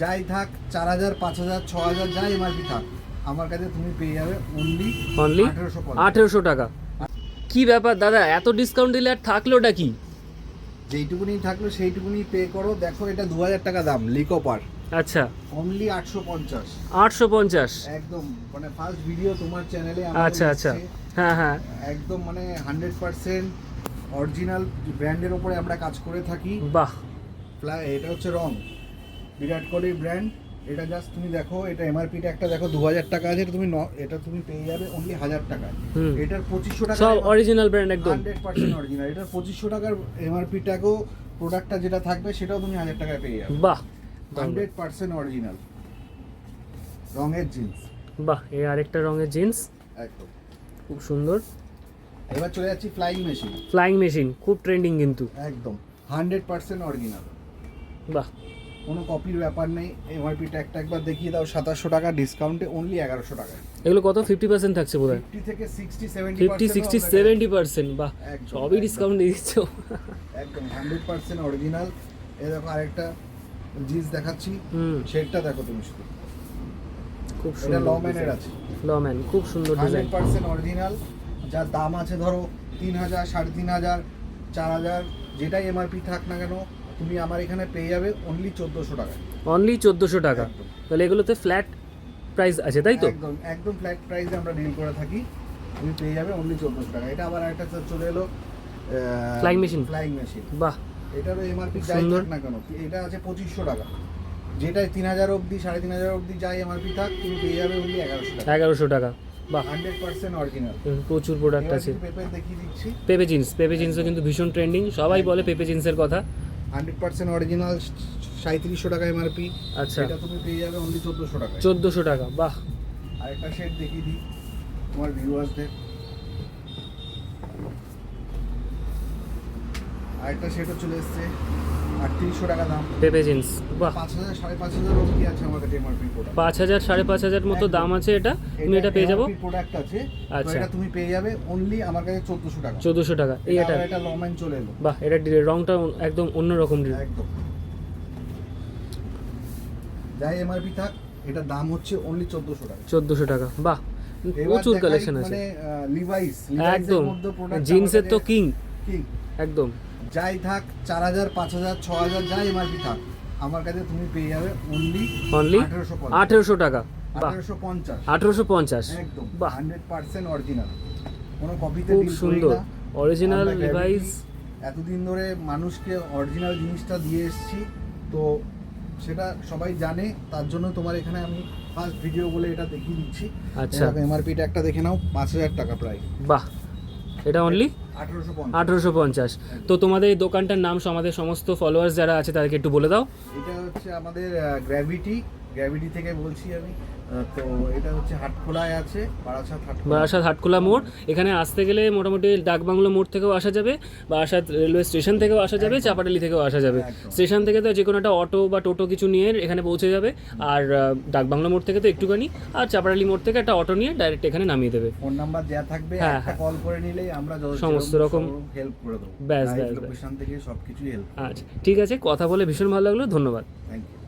যাই থাক চার হাজার পাঁচ হাজার ছ হাজার যাই এমআরপি থাক আমার কাছে তুমি পেয়ে যাবে অনলি অনলি আঠেরোশো টাকা। কি ব্যাপার দাদা এত ডিসকাউন্ট দিলে আর থাকলোটা কি? যেইটুকুনি থাকল সেইটুকুনি পে করো। দেখো এটা দু হাজার টাকা দাম লিকোপার আচ্ছা। অনলি আটশো পঞ্চাশ। আটশো পঞ্চাশ। একদম মানে ফার্স্ট ভিডিও তোমার চ্যানেলে আচ্ছা আচ্ছা। হ্যাঁ হ্যাঁ। একদম মানে হান্ড্রেড পার্সেন্ট অরিজিনাল ব্র্যান্ডের ওপরে আমরা কাজ করে থাকি। বাহ। এটা হচ্ছে রং। বিরাট কোহলির ব্র্যান্ড এটা জাস্ট তুমি দেখো এটা এমআরপিটা একটা দেখো দু হাজার টাকা আছে এটা তুমি এটা তুমি পেয়ে যাবে অনলি হাজার টাকা হুম। এটার পঁচিশশো টাকা সব অরিজিনাল ব্র্যান্ড একদম। হান্ড্রেড পার্সেন্ট অরিজিনাল এটার পঁচিশশো টাকার এমআরপিটাকেও প্রোডাক্টটা যেটা থাকবে সেটাও তুমি হাজার টাকায় পেয়ে যাবে। বাহ হান্ড্রেড পার্সেন্ট অরিজিনাল রঙের জিন্স বাহ এই আরেকটা রঙের জিন্স একদম। খুব সুন্দর। এবার চলে যাচ্ছি ফ্লাইং মেশিন ফ্লাইং মেশিন খুব ট্রেন্ডিং কিন্তু। একদম। হান্ড্রেড পার্সেন্ট অরিজিনাল বাহ। কোনো কপির ব্যাপার নেই এমআরপি ট্যাগটা একবার দেখিয়ে দাও সাতাশশো টাকা ডিসকাউন্টে অনলি এগারোশো টাকা। এগুলো কত? ফিফটি পার্সেন্ট থাকছে বোধ হয় ফিফটি থেকে sixty seventy fifty sixty seventy percent বাহ সবই ডিসকাউন্ট দিয়ে দিচ্ছ। একদম হান্ড্রেড পার্সেন্ট অরিজিনাল এ দেখো আরেকটা জিন্স দেখাচ্ছি। শেডটা দেখো তুমি শুধু। খুব সুন্দর লম্যানের আছে। লম্যান খুব সুন্দর ডিজাইন হান্ড্রেড পার্সেন্ট অরিজিনাল যার দাম আছে ধরো তিন হাজার সাড়ে তিন হাজার চার হাজার যেটাই এমআরপি থাক না কেন তুমি আমার এখানে পেয়ে যাবে অনলি চোদ্দোশো টাকা। অনলি চোদ্দোশো টাকা। তাহলে এগুলোতে ফ্ল্যাট প্রাইস আছে তাই তো? একদম একদম ফ্ল্যাট প্রাইসে আমরা ডিল করে থাকি। তুমি পেয়ে যাবে অনলি চোদ্দোশো টাকা। এটা আবার একটা চলে এলো ফ্লাইং মেশিন ফ্লাইং মেশিন বাহ। এটারও এমআরপি যাই। থাক না কেন এটা আছে পঁচিশশো টাকা। যেটাই তিন হাজার অবধি সাড়ে তিন হাজার অবধি যাই এমআরপি থাক তুমি পেয়ে যাবে অনলি এগারোশো টাকা। এগারোশো টাকা। বাহ। হান্ড্রেড পার্সেন্ট অরিজিনাল প্রচুর প্রোডাক্ট আছে। পেপে দেখিয়ে দিচ্ছি। পেপে জিন্স পেপে জিন্সও কিন্তু ভীষণ ট্রেন্ডিং সবাই বলে পেপে জিন্সের কথা। হান্ড্রেড পার্সেন্ট অরিজিনাল সাঁত্রিশশো টাকা এমআরপি। আচ্ছা। এটা তুমি পেয়ে যাবে অনলি চোদ্দোশো টাকা চোদ্দোশো টাকা বাহ। আরেকটা শেড দেখিয়ে দিই তোমার ভিউয়ার্সদের আরেকটা শেডও চলে এসছে আটত্রিশশো টাকা দাম। পেপে জিন্স। বাহ। পাঁচ হাজার সাড়ে পাঁচ হাজার অবধি আছে আমার কাছে এমআরপি প্রোডাক্ট পাঁচ হাজার সাড়ে পাঁচ হাজার মতো দাম আছে এটা। তুমি এটা পেয়ে যাব? প্রোডাক্ট আছে। আচ্ছা। এটা তুমি পেয়ে যাবে অনলি আমার কাছে চোদ্দোশো টাকা। চোদ্দোশো টাকা। এই এটা এটা। আবার চলে এলো। বাহ এটা রংটা একদম অন্যরকম ডি- একদম। যাই এমআরপি থাক এটার দাম হচ্ছে অনলি চোদ্দোশো টাকা। চোদ্দোশো টাকা। বাহ প্রচুর কালেকশন আছে। মানে লিভাইস একদম। জিন্সের তো কিং একদম। যাই থাক চার হাজার পাঁচ হাজার ছ হাজার যাই এমআরপি থাক আমার কাছে তুমি পেয়ে যাবে অনলি অনলি আঠেরোশো টাকা। আঠেরোশো পঞ্চাশ। আঠেরোশো পঞ্চাশ। একদম হান্ড্রেড পার্সেন্ট অরিজিনাল কোনো কপিতে খুব সুন্দর। অরিজিনাল ডিভাইস এতদিন ধরে মানুষকে অরিজিনাল জিনিসটা দিয়ে এসেছি তো সেটা সবাই জানে তার জন্য তোমার এখানে আমি ফার্স্ট ভিডিও বলে এটা দেখিয়ে দিচ্ছি। আচ্ছা। এমআরপিটা একটা দেখে নাও পাঁচ হাজার টাকা প্রায় বাহ। এটা অনলি আঠারোশো পঞ্চাশ। তো তোমাদের এই দোকানটার নাম আমাদের সমস্ত ফলোয়ার্স যারা আছে তাদেরকে একটু বলে দাও। এটা হচ্ছে আমাদের গ্র্যাভিটি গ্র্যাভিটি থেকে বলছি আমি তো এটা হচ্ছে হাটখোলায় আছে বারাসাত হাটখোলা। বারাসাত হাটখোলা মোড়। এখানে আসতে গেলে মোটামুটি ডাকবাংলো মোড় থেকেও আসা যাবে বারাসাত রেলওয়ে স্টেশন থেকেও আসা যাবে। চাপাটালি থেকেও আসা যাবে। স্টেশন থেকে তো যে কোনো একটা অটো বা টোটো কিছু নিয়ে এখানে পৌঁছে যাবে আর ডাকবাংলো মোড় থেকে তো একটুখানি আর চাপাটালি মোড় থেকে একটা অটো নিয়ে ডাইরেক্ট এখানে নামিয়ে দেবে। ফোন নাম্বার দেওয়া থাকবে হ্যাঁ, হ্যাঁ। কল করে নিলেই আমরা সমস্ত রকম হেল্প করে দেবো। ব্যাস, ব্যাস। লোকেশন থেকে সবকিছুই হেল্প আচ্ছা ঠিক আছে কথা বলে ভীষণ ভালো লাগল ধন্যবাদ। Thank you